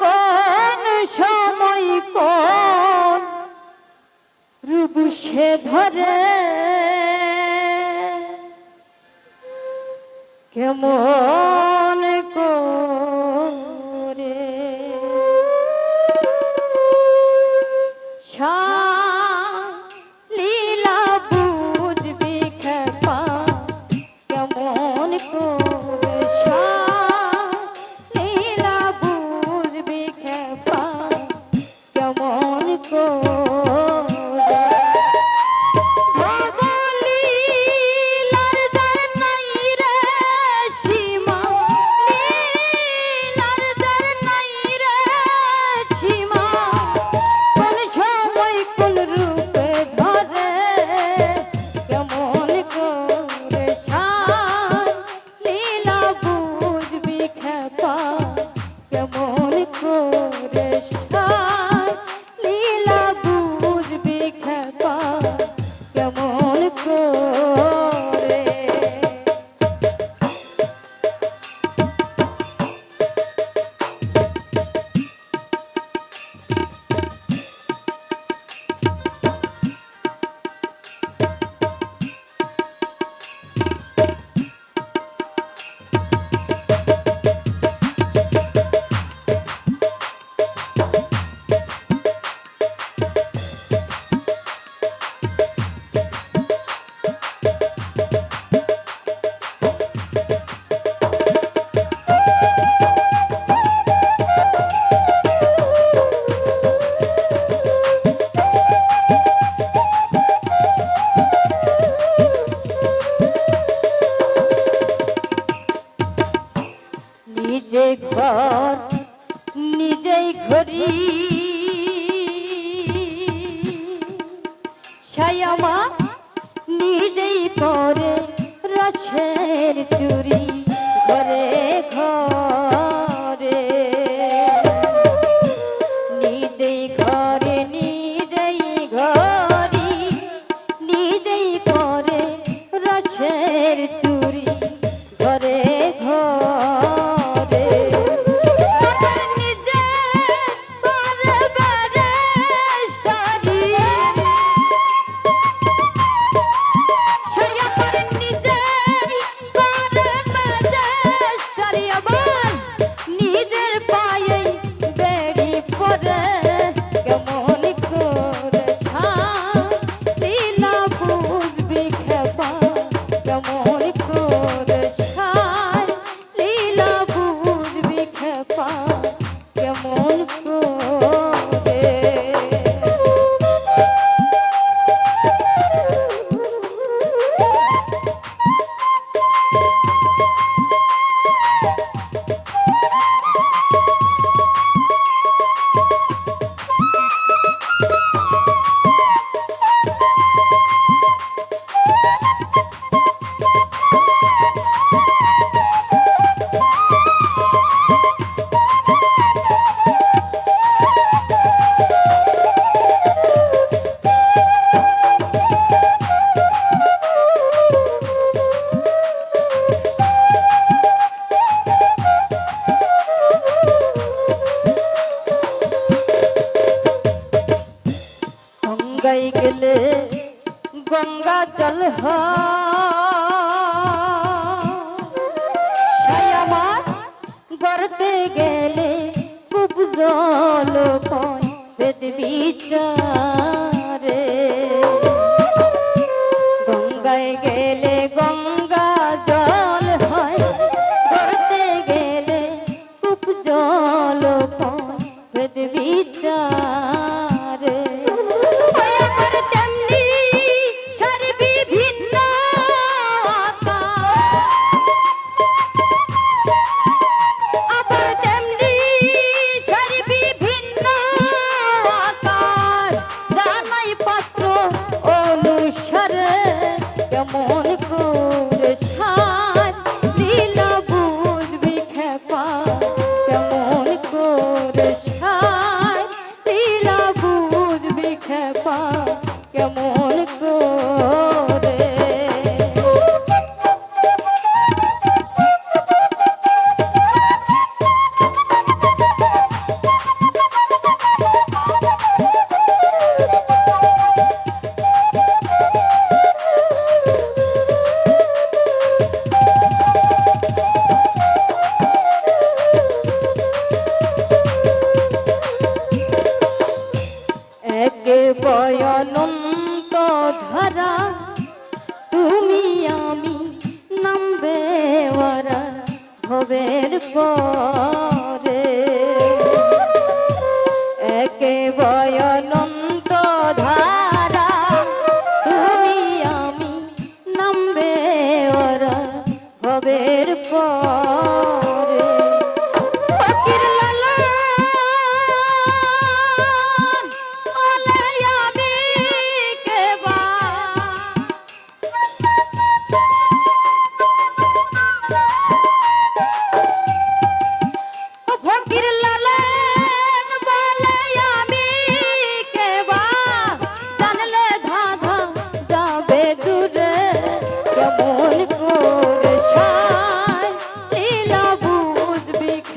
কোন সময় কোন রুবু সে ধরে? কেমন কোন amor. ঘর নিজেই ঘড়ি। সায়ামা নিজেই করে রসের চুরি করে ঘরে। নিজেই ঘরে, নিজেই ঘরি নিজেই করে রসের চুরি করে গঙ্গায় গেলে গঙ্গা জল আমার গড়তে গেলে খুব জল বেদ বিচার পা পূর্বের পর